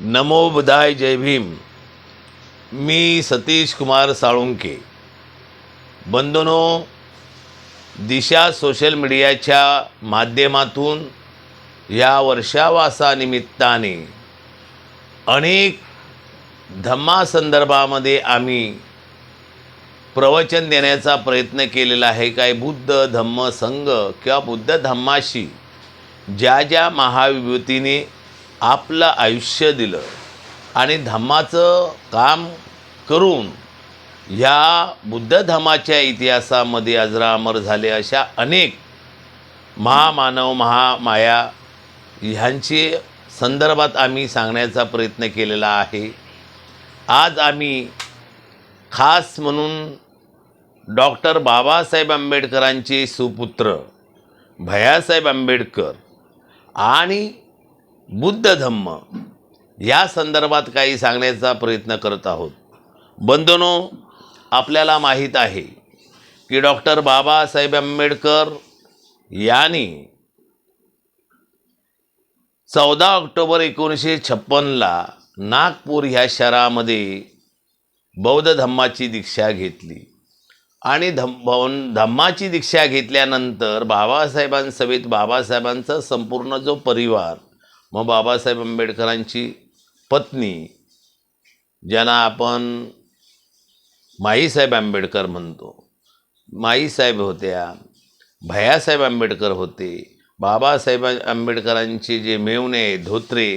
नमो बुधाय जय भीम. मी सतीश कुमार साळुंके. बंधूनो दिशा सोशल मीडियाच्या माध्यमातून या वर्षावासानिमित्ताने अनेक धम्मासंदर्भामध्ये आम्ही प्रवचन देण्याचा प्रयत्न केलेला आहे. काय बुद्ध धम्म संघ किंवा बुद्ध धम्माशी ज्या ज्या महाविभूतीने आपलं आयुष्य दिलं आणि धम्माचं काम करून ह्या बुद्ध धम्माच्या इतिहासामध्ये अजरा अमर झाले अशा अनेक महामानव महामाया ह्यांचे संदर्भात आम्ही सांगण्याचा प्रयत्न केलेला आहे. आज आम्ही खास म्हणून डॉक्टर बाबासाहेब आंबेडकरांचे सुपुत्र भैयासाहेब आंबेडकर आणि बुद्ध धम्म या संदर्भात काही सांगण्याचा प्रयत्न करत आहोत. बंधनो आपल्याला माहीत आहे की डॉक्टर बाबासाहेब आंबेडकर यांनी चौदा ऑक्टोबर एकोणीसशे छप्पनला नागपूर ह्या शहरामध्ये बौद्ध धम्माची दीक्षा घेतली. आणि धम भवन धम्माची दीक्षा घेतल्यानंतर बाबासाहेबांसवेत बाबासाहेबांचा संपूर्ण जो परिवार मग बाबासाहेब आंबेडकरांची पत्नी ज्यांना आपण माईसाहेब आंबेडकर म्हणतो माईसाहेब होत्या भयासाहेब आंबेडकर होते बाबासाहेब आंबेडकरांचे जे मेवणे धोत्रे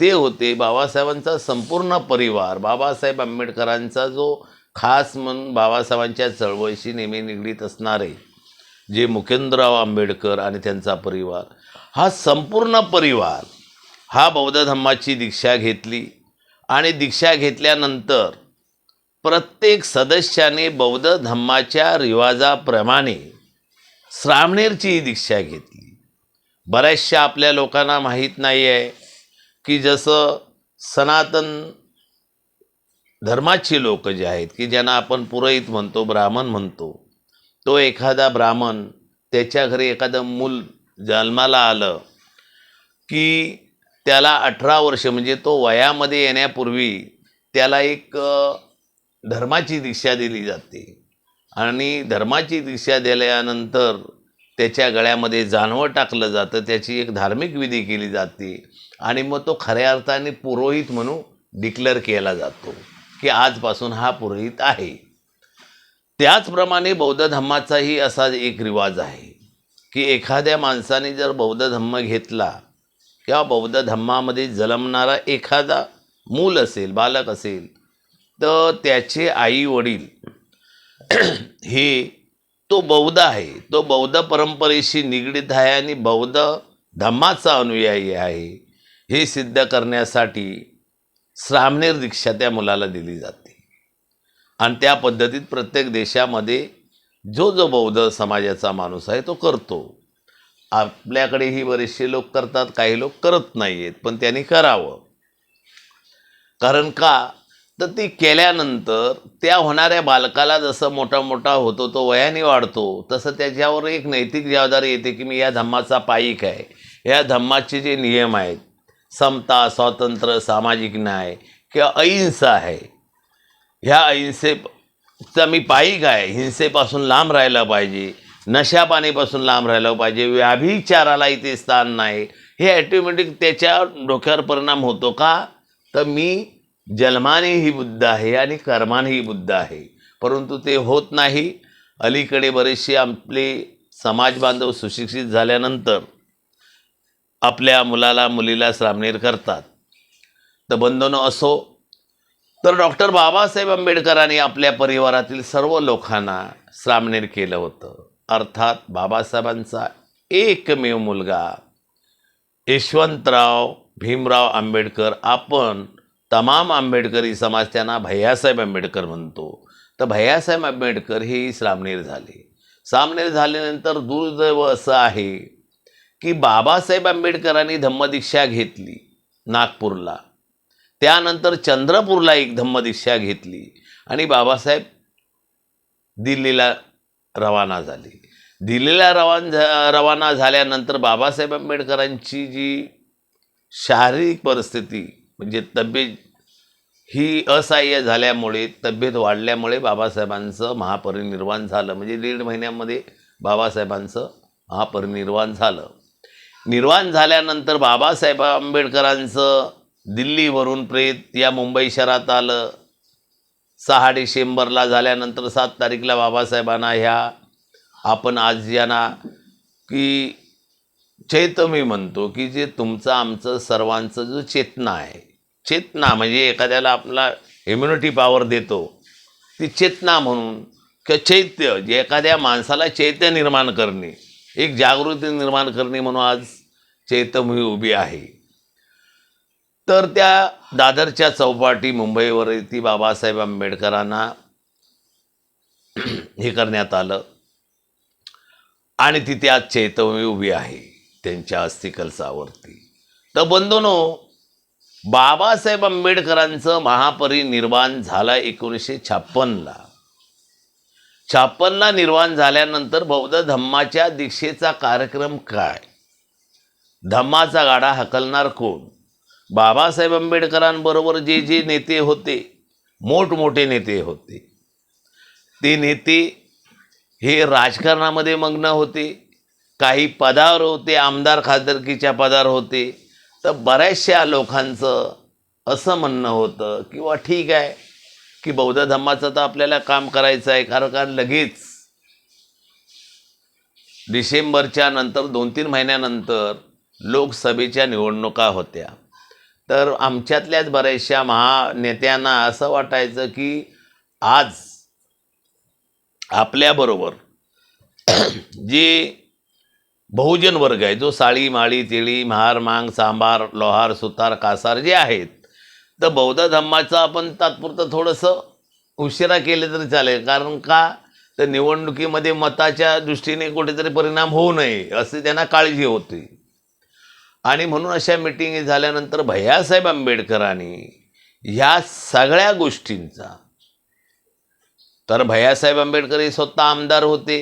ते होते बाबासाहेबांचा संपूर्ण परिवार बाबासाहेब आंबेडकरांचा जो खास म्हणून बाबासाहेबांच्या चळवळीशी नेहमी निगडीत असणारे जे मुकेंद्रराव आंबेडकर आणि त्यांचा परिवार हा संपूर्ण परिवार हा बौद्ध धम्माची दीक्षा घेतली आणि दीक्षा घेतल्यानंतर प्रत्येक सदस्याने बौद्ध धम्माच्या रिवाजाप्रमाणे श्रामणेरची दीक्षा घेतली. बऱ्याचशा आपल्या लोकांना माहीत नाही आहे की जसं सनातन धर्माची लोक जे आहेत की ज्यांना आपण पुरोहित म्हणतो ब्राह्मण म्हणतो तो एखादा ब्राह्मण त्याच्या घरी एखादं मूल जन्माला आलं की त्याला अठरा वर्ष म्हणजे तो वयामध्ये येण्यापूर्वी त्याला एक धर्माची दीक्षा दिली जाते. आणि धर्माची दीक्षा दिल्यानंतर त्याच्या गळ्यामध्ये जानवं टाकलं जातं त्याची एक धार्मिक विधी केली जाते आणि मग तो खऱ्या अर्थाने पुरोहित म्हणून डिक्लेअर केला जातो की आजपासून हा पुरोहित आहे. त्याचप्रमाणे बौद्ध धम्माचाही असा एक रिवाज आहे की एखाद्या माणसाने जर बौद्ध धम्म घेतला किंवा बौद्ध धम्मामध्ये जन्मणारा एखादा मूल असेल बालक असेल तर त्याचे आई वडील हे तो बौद्ध आहे. तो बौद्ध परंपरेशी निगडीत आहे आणि बौद्ध धम्माचा अनुयायी आहे. हे सिद्ध करण्यासाठी श्रामणेर दीक्षा त्या मुलाला दिली जाते. आणि त्या पद्धतीत प्रत्येक देशामध्ये जो जो बौद्ध समाजाचा माणूस आहे तो करतो. आपल्याकडेही बरेचसे लोक करतात काही लोक करत नाही आहेत पण त्यांनी करावं. कारण का? तर ती केल्यानंतर त्या होणाऱ्या बालकाला जसं मोठा मोठा होतो तो वयाने वाढतो तसं त्याच्यावर एक नैतिक जबाबदारी येते की मी या धम्माचा पायिक आहे. या धम्माचे जे नियम आहेत समता स्वातंत्र्य सामाजिक न्याय किंवा अहिंसा आहे ह्या अहिंसेचा मी पायिक आहे. हिंसेपासून लांब राहायला पाहिजे. नशापाणीपासून लांब राहिलं पाहिजे. व्याभिचाराला इथे स्थान नाही. हे ॲटोमॅटिक त्याच्या डोक्यावर परिणाम होतो का? तर मी जन्मानेही बुद्ध आहे आणि कर्मानेही बुद्ध आहे. परंतु ते होत नाही. अलीकडे बरेचसे आपले समाज बांधव सुशिक्षित झाल्यानंतर आपल्या मुलाला मुलीला श्रामनेर करतात. तर बंधनं असो. तर डॉक्टर बाबासाहेब आंबेडकरांनी आपल्या परिवारातील सर्व लोकांना श्रामणेर केलं होतं. अर्थात बाबासाहेबांचा एकमेव मुलगा यशवंतराव भीमराव आंबेडकर. आपण तमाम आंबेडकरी समाज त्यांना भैयासाहेब आंबेडकर म्हणतो. तर भैयासाहेब आंबेडकर हे सामनेर झाले. सामनेर झाल्यानंतर दुर्दैव असं आहे की बाबासाहेब आंबेडकरांनी धम्मदीक्षा घेतली नागपूरला. त्यानंतर चंद्रपूरला एक धम्मदीक्षा घेतली आणि बाबासाहेब दिल्लीला रवाना झाली. दिल्लीला रवान झा रवाना झाल्यानंतर बाबासाहेब आंबेडकरांची जी शारीरिक परिस्थिती म्हणजे तब्येत ही असहाय्य झाल्यामुळे तब्येत वाढल्यामुळे बाबासाहेबांचं महापरिनिर्वाण झालं. म्हणजे दीड महिन्यामध्ये बाबासाहेबांचं महापरिनिर्वाण झालं. निर्वाण झाल्यानंतर बाबासाहेब आंबेडकरांचं दिल्लीवरून प्रेत या मुंबई शहरात आलं. सहा डिसेंबरला झाल्यानंतर सात तारीखला बाबासाहेबांना ह्या आपण आज यांना की चैत मी म्हणतो की जे तुमचं आमचं सर्वांचं जो चेतना आहे चेतना म्हणजे एखाद्याला आपला इम्युनिटी पॉवर देतो ती चेतना म्हणून किंवा चैत्य जे एखाद्या माणसाला चैत्य निर्माण करणे एक जागृती निर्माण करणे म्हणून आज चैतमही उभी आहे. तर त्या दादरच्या चौपाटी मुंबईवर ती बाबासाहेब आंबेडकरांना हे करण्यात आलं. आणि तिथे आज चैतवमी उभी आहे त्यांच्या अस्थिकलसावरती. तर बंधूनो बाबासाहेब आंबेडकरांचं महापरिनिर्वाण झालं एकोणीसशे छाप्पनला. छाप्पनला निर्वाण झाल्यानंतर बौद्ध धम्माच्या दीक्षेचा कार्यक्रम काय? धम्माचा गाडा हकलणार कोण? बाबासाहेब आंबेडकरांबरोबर जे जे नेते होते मोठमोठे नेते होते ते नेते हे राजकारणामध्ये मग्न होते काही पदावर होते आमदार खासदारकीच्या पदावर होते. तर बऱ्याचशा लोकांचं असं म्हणणं होतं किंवा ठीक आहे की बौद्ध धर्माचं तर आपल्याला काम करायचं आहे कारण का लगेच डिसेंबरच्या नंतर दोन तीन महिन्यानंतर लोकसभेच्या निवडणुका होत्या. तर आमच्यातल्याच बऱ्याचशा महानेत्यांना असं वाटायचं की आज आपल्याबरोबर जे बहुजन वर्ग आहे जो साळी माळी तेळी महार मांग सांबार लोहार सुतार कासार जे आहेत तर बौद्ध धम्माचं आपण तात्पुरतं थोडंसं उशिरा केलं तरी चालेल. कारण का? तर निवडणुकीमध्ये मताच्या दृष्टीने कुठेतरी परिणाम होऊ नये असे त्यांना काळजी होती. आणि म्हणून अशा मिटिंगी झाल्यानंतर भैयासाहेब आंबेडकरांनी ह्या सगळ्या गोष्टींचा तर भैयासाहेब आंबेडकर हे स्वतः आमदार होते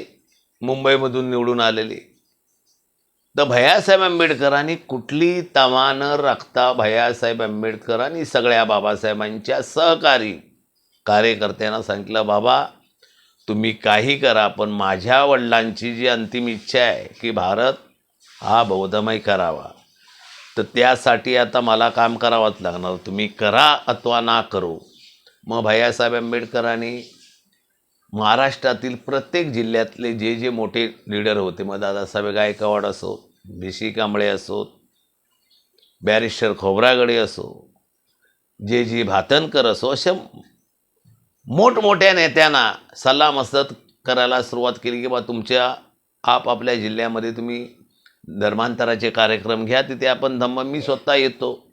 मुंबईमधून निवडून आलेले. तर भैयासाहेब आंबेडकरांनी कुठली तमा न राखता भैयासाहेब आंबेडकरांनी सगळ्या बाबासाहेबांच्या सहकारी कार्यकर्त्यांना सांगितलं बाबा तुम्ही काही करा पण माझ्या वडिलांची जी अंतिम इच्छा आहे की भारत हा बौद्धमय करावा तर त्यासाठी आता मला काम करावंच लागणार. तुम्ही करा अथवा ना करू. मग भैयासाहेब आंबेडकरांनी महाराष्ट्रातील प्रत्येक जिल्ह्यातले जे जे मोठे लीडर होते मग दादासाहेब गायकवाड असो बी सी कांबळे असोत बॅरिस्टर खोबरागडे असो जे जी भातनकर असो अशा मोठमोठ्या नेत्यांना सल्लामसत करायला सुरुवात केली की बा तुमच्या आपापल्या जिल्ह्यामध्ये तुम्ही धर्मांतराचे कार्यक्रम घ्या तिथे आपण धम्म मी स्वतः येतो.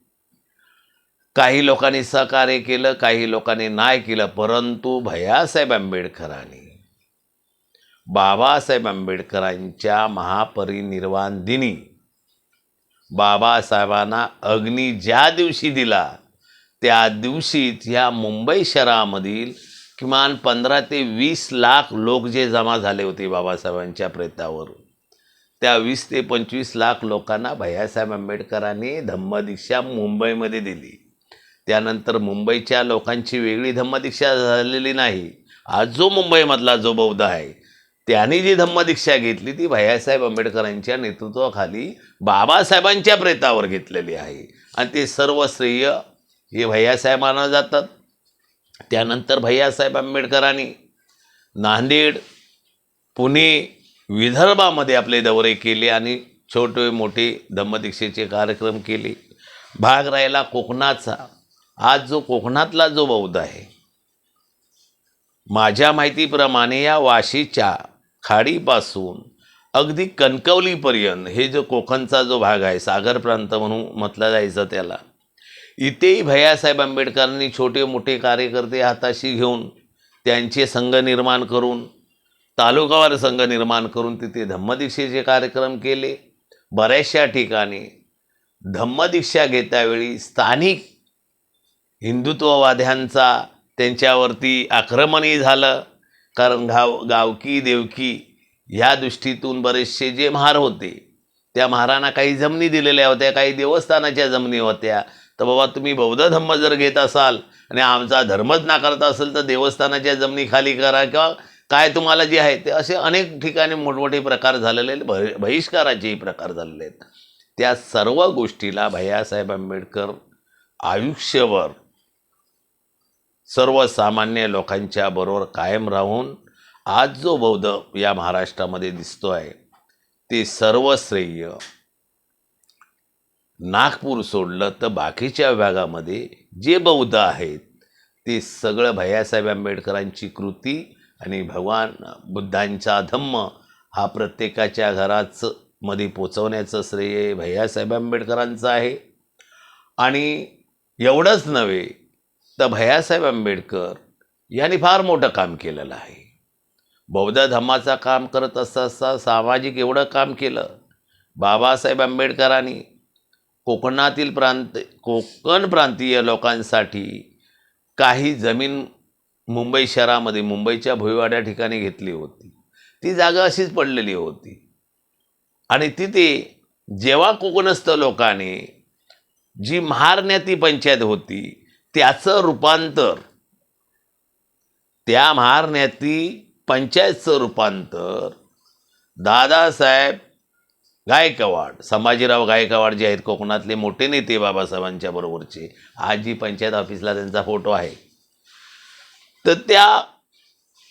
काही लोकांनी सहकार्य केलं काही लोकांनी नाही केलं परंतु भैयासाहेब आंबेडकरांनी बाबासाहेब आंबेडकरांच्या महापरिनिर्वाण दिनी बाबासाहेबांना अग्नी ज्या दिवशी दिला त्या दिवशीच ह्या मुंबई शहरामधील किमान पंधरा ते वीस लाख लोक जे जमा झाले होते बाबासाहेबांच्या प्रेतावर त्या वीस ते पंचवीस लाख लोकांना भैयासाहेब आंबेडकरांनी धम्मदीक्षा मुंबईमध्ये दिली. त्यानंतर मुंबईच्या लोकांची वेगळी धम्मदीक्षा झालेली नाही. आज जो मुंबईमधला जो बौद्ध आहे त्यांनी जी धम्मदीक्षा घेतली ती भैयासाहेब आंबेडकरांच्या नेतृत्वाखाली बाबासाहेबांच्या प्रेतावर घेतलेली आहे. आणि ते सर्व श्रेय हे भैयासाहेबांना जातात. त्यानंतर भैयासाहेब आंबेडकरांनी नांदेड पुणे विदर्भामध्ये आपले दौरे केले आणि छोटे मोठे धम्मदीक्षेचे कार्यक्रम केले. भाग राहिला कोकणाचा. आज जो कोकणातला जो बौद्ध आहे माझ्या माहितीप्रमाणे या वाशीच्या खाडीपासून अगदी कणकवलीपर्यंत हे जो कोकणचा जो भाग आहे सागर प्रांत म्हणून म्हटलं जायचं त्याला इथेही भैयासाहेब आंबेडकरांनी छोटे मोठे कार्यकर्ते हाताशी घेऊन त्यांचे संघ निर्माण करून तालुकावार संघ निर्माण करून तिथे धम्मदीक्षेचे कार्यक्रम केले. बऱ्याचशा ठिकाणी धम्मदीक्षा घेतावेळी स्थानिक हिंदुत्ववाद्यांचा त्यांच्यावरती आक्रमणही झालं. कारण गाव गावकी देवकी ह्या दृष्टीतून बरेचसे जे महार होते त्या महारांना काही जमिनी दिलेल्या होत्या काही देवस्थानाच्या जमिनी होत्या. तर बाबा तुम्ही बौद्ध धम्म जर घेत असाल आणि आमचा धर्मच नाकारत असेल तर देवस्थानाच्या जमिनी खाली करा किंवा काय तुम्हाला जे आहे ते असे अनेक ठिकाणी मोठमोठे प्रकार झालेले आहेत ब बहिष्काराचेही प्रकार झालेले आहेत. त्या सर्व गोष्टीला भैयासाहेब आंबेडकर आयुष्यभर सर्वसामान्य लोकांच्या बरोबर कायम राहून आज जो बौद्ध या महाराष्ट्रामध्ये दिसतो आहे ते सर्व श्रेय नागपूर सोडलं तर बाकीच्या भागामध्ये जे बौद्ध आहेत ते सगळं भैयासाहेब आंबेडकरांची कृती आणि भगवान बुद्धांचा धम्म हा प्रत्येकाच्या घराच मध्ये पोचवण्याचं श्रेय भैयासाहेब आंबेडकरांचं आहे. आणि एवढंच नव्हे तर भैयासाहेब आंबेडकर यांनी फार मोठं काम केलेलं आहे. बौद्ध धम्माचं काम करत असता असता सामाजिक एवढं काम केलं. बाबासाहेब आंबेडकरांनी कोकणातील प्रांत कोकण प्रांतीय लोकांसाठी काही जमीन मुंबई शहरामध्ये मुंबईच्या भुईवाड्या ठिकाणी घेतली होती. ती जागा अशीच पडलेली होती. आणि तिथे जेव्हा कोकणस्थ लोकांनी जी महारण्याती पंचायत होती त्याचं रूपांतर त्या महारण्याती पंचायतचं रूपांतर दादासाहेब गायकवाड संभाजीराव गायकवाड जे आहेत कोकणातले मोठे नेते बाबासाहेबांच्या बरोबरचे आज जी पंचायत ऑफिसला त्यांचा फोटो आहे तर त्या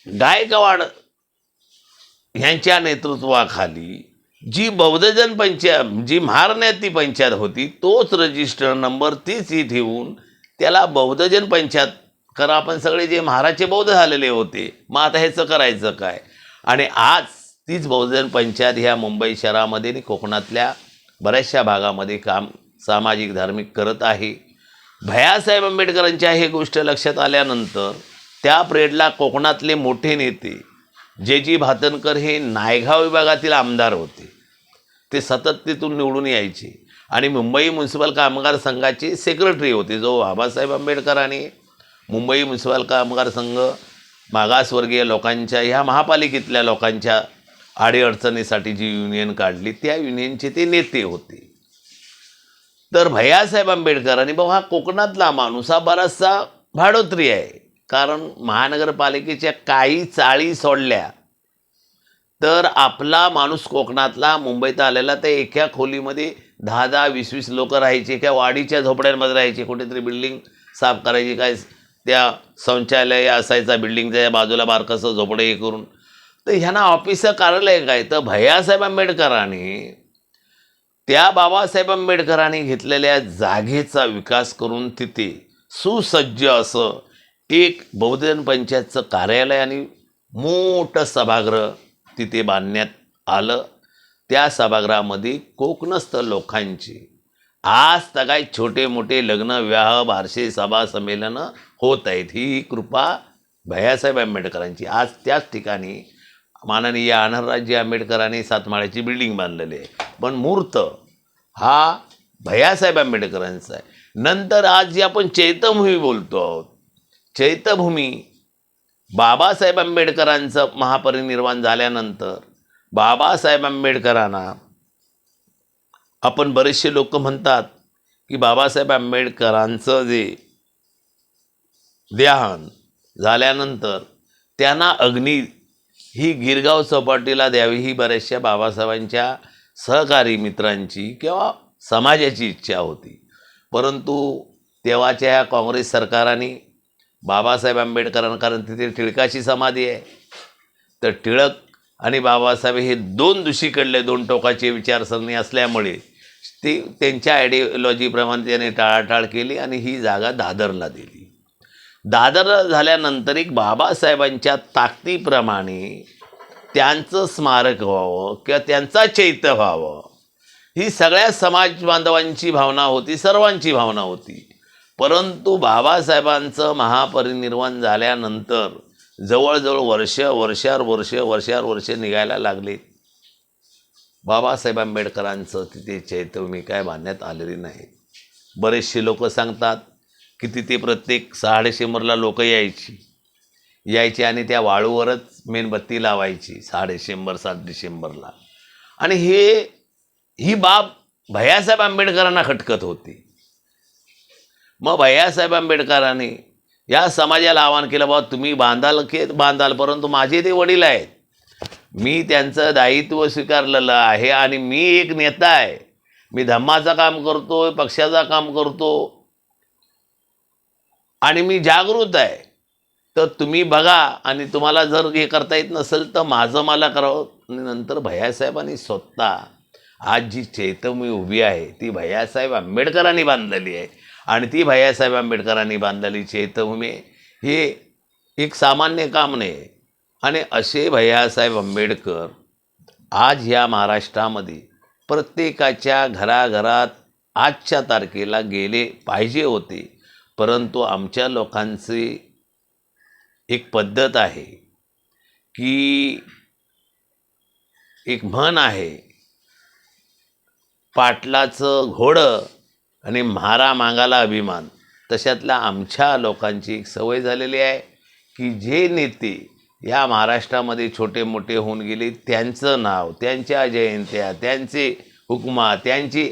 गायकवाड ह्यांच्या नेतृत्वाखाली जी बौद्धजन पंचायत जी महारण्याती पंचायत होती तोच रजिस्टर नंबर तीच ही ठेवून त्याला बौद्धजन पंचायत करा आपण सगळे जे महाराजचे बौद्ध झालेले होते मग आता ह्याचं करायचं काय? आणि आज तीच बहुजन पंचायत ह्या मुंबई शहरामध्ये आणि कोकणातल्या बऱ्याचशा भागामध्ये काम सामाजिक धार्मिक करत आहे. भयासाहेब आंबेडकरांच्या हे गोष्ट लक्षात आल्यानंतर त्या प्रेडला कोकणातले मोठे नेते जे जी भातनकर हे नायगाव विभागातील आमदार होते. ते सतत तिथून निवडून यायचे. आणि मुंबई म्युन्सिपल कामगार संघाचे सेक्रेटरी होते जो बाबासाहेब आंबेडकरांनी मुंबई म्युन्सिपल कामगार संघ मागासवर्गीय लोकांच्या ह्या महापालिकेतल्या लोकांच्या आडीअडचणीसाठी जी युनियन काढली त्या युनियनचे ते नेते होते. तर भैयासाहेब आंबेडकर आणि भाऊ हा कोकणातला माणूस हा बराचसा भाडोत्री आहे. कारण महानगरपालिकेच्या काही चाळी सोडल्या तर आपला माणूस कोकणातला मुंबईत आलेला त्या एका खोलीमध्ये दहा दहा वीस वीस लोक राहायचे किंवा वाडीच्या झोपड्यांमध्ये राहायचे कुठेतरी बिल्डिंग साफ करायची काय त्या शौचालय असायचा बिल्डिंगच्या बाजूला बारकसं झोपडं हे करून. तर ह्यांना ऑफिसचं कार्यालय काय? तर भैयासाहेब आंबेडकरांनी त्या बाबासाहेब आंबेडकरांनी घेतलेल्या जागेचा विकास करून तिथे सुसज्ज असं एक बहुजन पंचायतचं कार्यालय आणि मोठं सभागृह तिथे बांधण्यात आलं. त्या सभागृहामध्ये कोकणस्थ लोकांची. आज तर काय छोटे मोठे लग्न विवाह बारसे सभा संमेलनं होत आहेत. ही कृपा भैयासाहेब आंबेडकरांची. आज त्याच ठिकाणी माननीय आनंदराजी आंबेडकरांनी सातमाळ्याची बिल्डिंग बांधलेली आहे. पण मूर्त हा भैयासाहेब आंबेडकरांचा आहे. नंतर आज जी आपण चैत्यभूमी बोलतो आहोत चैत्यभूमी बाबासाहेब आंबेडकरांचं महापरिनिर्वाण झाल्यानंतर बाबासाहेब आंबेडकरांना आपण बरेचसे लोक म्हणतात की बाबासाहेब आंबेडकरांचं जे ध्यान झाल्यानंतर त्यांना अग्नी ही गिरगाव चौपाटीला द्यावी ही बऱ्याचशा बाबासाहेबांच्या सहकारी मित्रांची किंवा समाजाची इच्छा होती. परंतु तेव्हाच्या ह्या काँग्रेस सरकाराने बाबासाहेब आंबेडकरांना कारण तिथे टिळकाची समाधी आहे. तर टिळक आणि बाबासाहेब हे दोन दुशीकडले दोन टोकाचे विचारसरणी असल्यामुळे ती त्यांच्या आयडिओलॉजीप्रमाणे त्याने टाळाटाळ केली आणि ही जागा दादरला दिली. दादर झाल्यानंतर एक बाबासाहेबांच्या ताकदीप्रमाणे त्यांचं स्मारक व्हावं किंवा त्यांचा चैत्य व्हावं ही सगळ्या समाज बांधवांची भावना होती सर्वांची भावना होती. परंतु बाबासाहेबांचं महापरिनिर्वाण झाल्यानंतर जवळजवळ वर्ष वर्षार वर्ष वर्षार वर्ष निघायला लागली. बाबासाहेब आंबेडकरांचं तिथे चैत्यभूमी काय बांधण्यात आलेली नाही. बरेचसे लोक सांगतात की तिथे प्रत्येक सहा डिसेंबरला लोक यायची. यायची आणि त्या वाळूवरच मेणबत्ती लावायची सहा डिसेंबर सात डिसेंबरला आणि हे ही बाब भैयासाहेब आंबेडकरांना खटकत होती. मग भैयासाहेब आंबेडकरांनी या समाजाला आवाहन केलं बाबा तुम्ही बांधाल की बांधाल परंतु माझे ते वडील आहेत. मी त्यांचं दायित्व स्वीकारलेलं आहे आणि मी एक नेता आहे. मी धम्माचं काम करतो पक्षाचं काम करतो. आणि मी जागृत आहे. तर तुम्ही बघा आणि तुम्हाला जर हे करता येत नसेल तर माझं मला करावं. आणि नंतर भैयासाहेबांनी स्वतः आज जी चैतन्य उभी आहे ती भैयासाहेब आंबेडकरांनी बांधलेली आहे. आणि ती भैयासाहेब आंबेडकरांनी बांधलेली चैतभूमी हे एक सामान्य काम नाही. आणि असे भैयासाहेब आंबेडकर आज ह्या महाराष्ट्रामध्ये प्रत्येकाच्या घराघरात आजच्या तारखेला गेले पाहिजे होते. परंतु आमच्या लोकांची एक पद्धत आहे की एक म्हण आहे पाटलाचं घोडं आणि म्हारा मागाला अभिमान. तशातल्या आमच्या लोकांची एक सवय झालेली आहे की जे नेते या महाराष्ट्रामध्ये छोटे मोठे होऊन गेले त्यांचं नाव त्यांच्या जयंत्या त्यांचे हुकमा त्यांची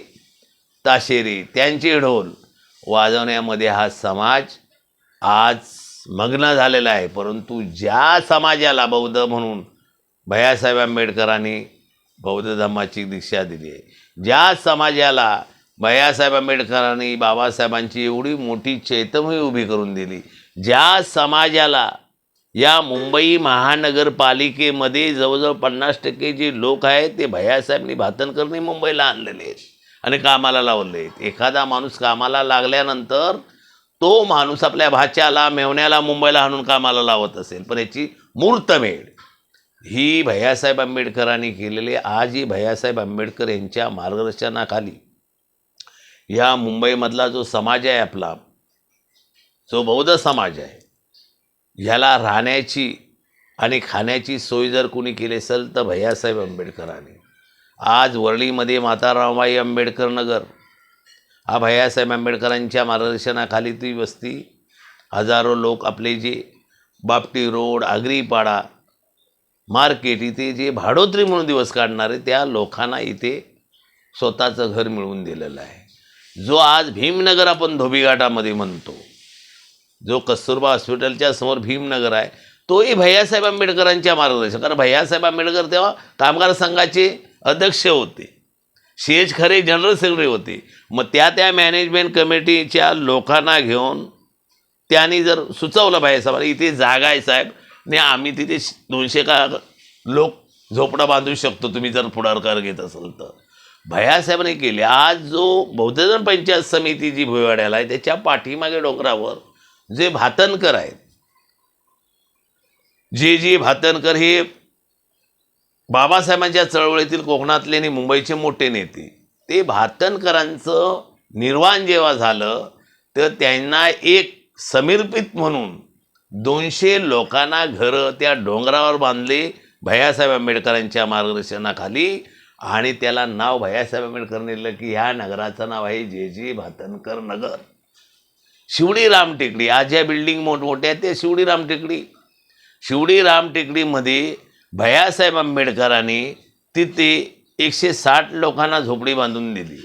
ताशेरी त्यांचे ढोल वाजवण्यामध्ये हा समाज आज मग्न झालेला आहे. परंतु ज्या समाजाला बौद्ध म्हणून भैयासाहेब आंबेडकरांनी बौद्ध धर्माची दीक्षा दिली आहे ज्या समाजाला भैयासाहेब आंबेडकरांनी बाबासाहेबांची एवढी मोठी चैतन्य उभी करून दिली. ज्या समाजाला या मुंबई महानगरपालिकेमध्ये जवळजवळ पन्नास टक्के जे लोक आहेत ते भैयासाहेबनी भातनकरनी मुंबईला आणलेले आहेत आणि कामाला लावले आहेत. एखादा माणूस कामाला लागल्यानंतर तो माणूस आपल्या भाच्याला मेवण्याला मुंबईला आणून कामाला लावत असेल. पण याची मूर्तमेढ ही भैयासाहेब आंबेडकरांनी केलेली आजही भैयासाहेब आंबेडकर यांच्या मार्गदर्शनाखाली या मुंबईमधला जो समाज आहे आपला जो बौद्ध समाज आहे ह्याला राहण्याची आणि खाण्याची सोय जर कोणी केली असेल तर भैयासाहेब आंबेडकरांनी. आज वरळीमध्ये मातारामबाई आंबेडकर नगर हा भैयासाहेब आंबेडकरांच्या मार्गदर्शनाखाली ती वस्ती हजारो लोक आपले जे बापटी रोड आगरीपाडा मार्केट इथे जे भाडोत्री म्हणून दिवस काढणारे त्या लोकांना इथे स्वतःचं घर मिळवून दिलेलं आहे. जो आज भीमनगर आपण धोबीघाटामध्ये म्हणतो जो कस्तुरबा हॉस्पिटलच्या समोर भीमनगर आहे तोही भैयासाहेब आंबेडकरांच्या मार्गदर्शन. कारण भैयासाहेब आंबेडकर तेव्हा कामगार संघाचे अध्यक्ष होते. शेज खरे जनरल सेक्रेटरी होते. मग त्या त्या मॅनेजमेंट कमिटीच्या लोकांना घेऊन त्यांनी जर सुचवलं भैयासाहेब इथे जागा आहे साहेब नाही आम्ही तिथे दोनशे का लोक झोपडा बांधू शकतो तुम्ही जर पुढाकार घेत असाल तर. भयासाहेबांनी केले. आज जो बौद्धजन पंचायत समिती जी भुईवाड्याला आहे त्याच्या पाठीमागे डोंगरावर जे भातनकर आहेत जे जे भातनकर हे बाबासाहेबांच्या चळवळीतील कोकणातले आणि मुंबईचे मोठे नेते ते भातनकरांचं निर्वाण जेव्हा झालं तर त्यांना एक समर्पित म्हणून दोनशे लोकांना घरं त्या डोंगरावर बांधले भैयासाहेब आंबेडकरांच्या मार्गदर्शनाखाली. आणि त्याला नाव भैयासाहेब आंबेडकर दिलं की ह्या नगराचं नाव आहे जे जे भातनकर नगर. शिवडी राम टेकडी आज ज्या बिल्डिंग मोठमोठ्या आहेत त्या शिवडी राम टेकडी. शिवडी राम टेकडीमध्ये भैयासाहेब आंबेडकरांनी तिथे एकशे साठ लोकांना झोपडी बांधून दिली.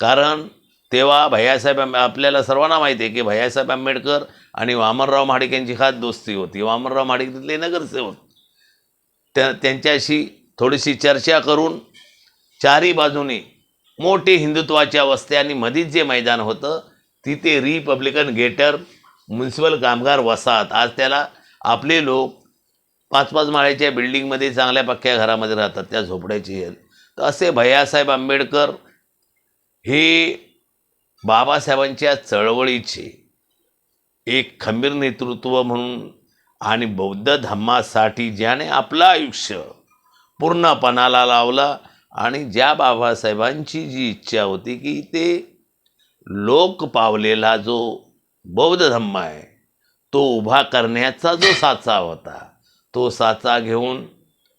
कारण तेव्हा भैयासाहेब आंबे आपल्याला सर्वांना माहिती आहे की भैयासाहेब आंबेडकर आणि वामनराव महाडिक यांची खास दोस्ती होती. वामनराव महाडिक तिथले नगरसेवक. त्या त्यांच्याशी थोडीशी चर्चा करून चारी बाजूने मोठे हिंदुत्वाच्या वस्त्या आणि मधीच जे मैदान होतं तिथे रिपब्लिकन गेटर म्युन्सिपल कामगार वसाहत आज त्याला आपले लोक पाच पाच माळ्याच्या बिल्डिंगमध्ये चांगल्या पक्क्या घरामध्ये राहतात त्या झोपड्याची आहेत. तर असे भैयासाहेब आंबेडकर हे बाबासाहेबांच्या चळवळीचे एक खंबीर नेतृत्व म्हणून आणि बौद्ध धम्मासाठी ज्याने आपलं आयुष्य पूर्णपणाला लावला आणि ज्या बाबासाहेबांची जी इच्छा होती की ते लोक पावलेला जो बौद्ध धम्म आहे तो उभा करण्याचा जो साचा होता तो साचा घेऊन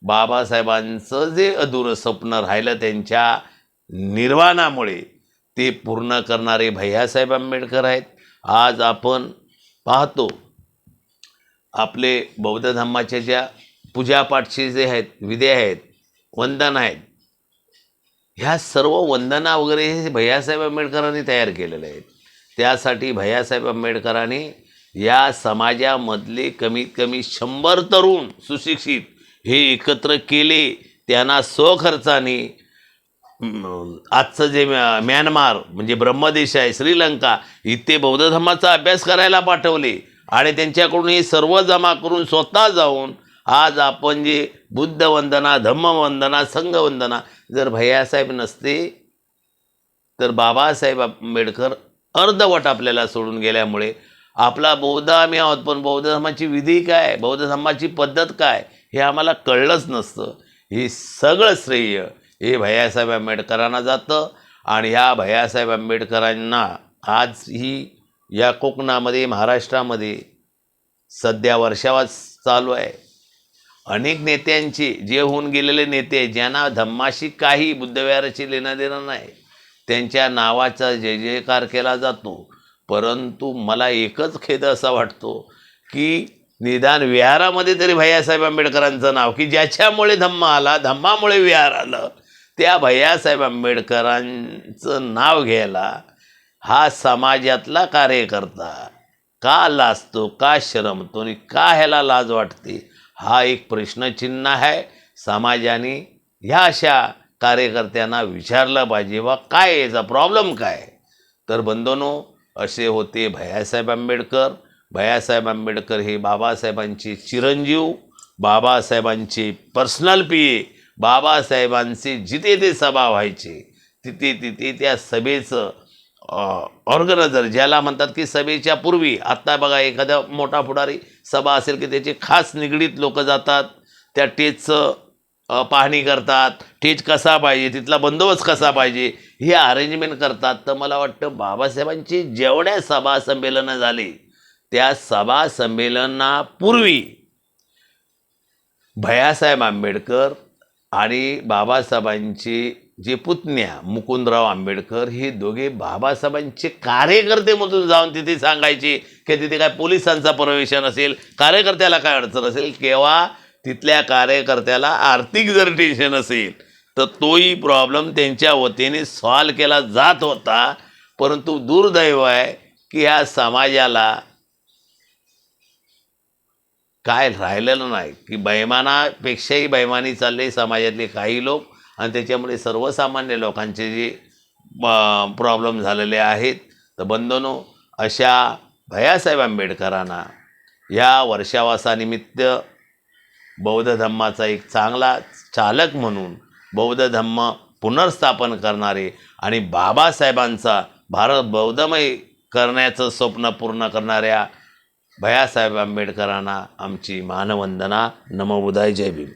बाबासाहेबांचं जे अधुरं स्वप्न राहिलं त्यांच्या निर्वाणामुळे ते पूर्ण करणारे भैयासाहेब आंबेडकर आहेत. आज आपण पाहतो आपले बौद्ध धम्माच्या ज्या पूजापाठचे जे आहेत विधे आहेत वंदन आहेत ह्या सर्व वंदना वगैरे हे भैयासाहेब आंबेडकरांनी तयार केलेले आहेत. त्यासाठी भैयासाहेब आंबेडकरांनी या समाजामधले कमीत कमी शंभर तरुण सुशिक्षित हे एकत्र केले. त्यांना स्वखर्चाने आजचं जे म्या- म्यानमार म्हणजे ब्रह्मदेश आहे श्रीलंका इथे बौद्ध धर्माचा अभ्यास करायला पाठवले. आणि त्यांच्याकडून हे सर्व जमा करून स्वतः जाऊन आज आपण जे बुद्धवंदना धम्मवंदना संघवंदना जर भैयासाहेब नसते तर बाबासाहेब आंबेडकर अर्धवट आपल्याला सोडून गेल्यामुळे आपला बौद्ध आम्ही आहोत पण बौद्ध धर्माची विधी काय? बौद्ध धर्माची पद्धत काय? हे आम्हाला कळलंच नसतं. हे सगळं श्रेय हे भैयासाहेब आंबेडकरांना जातं आणि ह्या भैयासाहेब आंबेडकरांना आज ही या कोकणामध्ये महाराष्ट्रामध्ये सध्या वर्षावास चालू आहे. अनेक नेत्यांचे जे होऊन गेलेले नेते ज्यांना धम्माशी काही बुद्धविहाराची लेणं देणं नाही त्यांच्या नावाचा जय जयकार केला जातो. परंतु मला एकच खेद असा वाटतो की निदान विहारामध्ये तरी भैयासाहेब आंबेडकरांचं नाव की ज्याच्यामुळे धम्म आला धम्मामुळे विहार आलं त्या भैयासाहेब आंबेडकरांचं नाव घ्यायला हा समाजातला कार्यकर्ता का लाजतो का शरमतो आणि का ह्याला लाज वाटते? हा एक प्रश्नचिन्ह आहे. समाजाने ह्या अशा कार्यकर्त्यांना विचारलं पाहिजे वा काय याचा प्रॉब्लेम काय तर बंधनो असे होते भैयासाहेब आंबेडकर. भैयासाहेब आंबेडकर हे बाबासाहेबांचे चिरंजीव बाबासाहेबांचे पर्सनल पी ए बाबासाहेबांचे जिथे ते सभा व्हायचे तिथे तिथे त्या सभेचं ऑर्गनायझर ज्याला म्हणतात की सभेच्या पूर्वी. आत्ता बघा एखादा मोठा पुढारी सभा असेल की त्याचे खास निगडीत लोक जातात त्या टेजचं पाहणी करतात. टेज कसा पाहिजे तिथला बंदोबस्त कसा पाहिजे हे अरेंजमेंट करतात. तर मला वाटतं बाबासाहेबांची जेवढ्या सभा संमेलनं झाली त्या सभा संमेलनापूर्वी भयासाहेब आंबेडकर आणि बाबासाहेबांची जे पुतण्या मुकुंदराव आंबेडकर हे दोघे बाबासाहेबांचे कार्यकर्ते मधून जाऊन तिथे सांगायचे की तिथे काय पोलिसांचा प्रवेश नसेल कार्यकर्त्याला काय अडचण असेल केव्हा तिथल्या कार्यकर्त्याला आर्थिक जर टेन्शन असेल तर तोही प्रॉब्लेम त्यांच्या वतीने सॉल्व केला जात होता. परंतु दुर्दैव आहे की ह्या समाजाला काय राहिलेलं नाही की बैमानापेक्षाही बैमानी चालले समाजातले काही लोक आणि त्याच्यामुळे सर्वसामान्य लोकांचे जे प्रॉब्लेम झालेले आहेत. तर बंधनो अशा भयासाहेब आंबेडकरांना या वर्षावासानिमित्त बौद्ध धम्माचा एक चांगला चालक म्हणून बौद्ध धम्म पुनर्स्थापन करणारे आणि बाबासाहेबांचा भारत बौद्धमय करण्याचं स्वप्न पूर्ण करणाऱ्या भयासाहेब आंबेडकरांना आमची मानवंदना. नमोबुदाय जय भीम.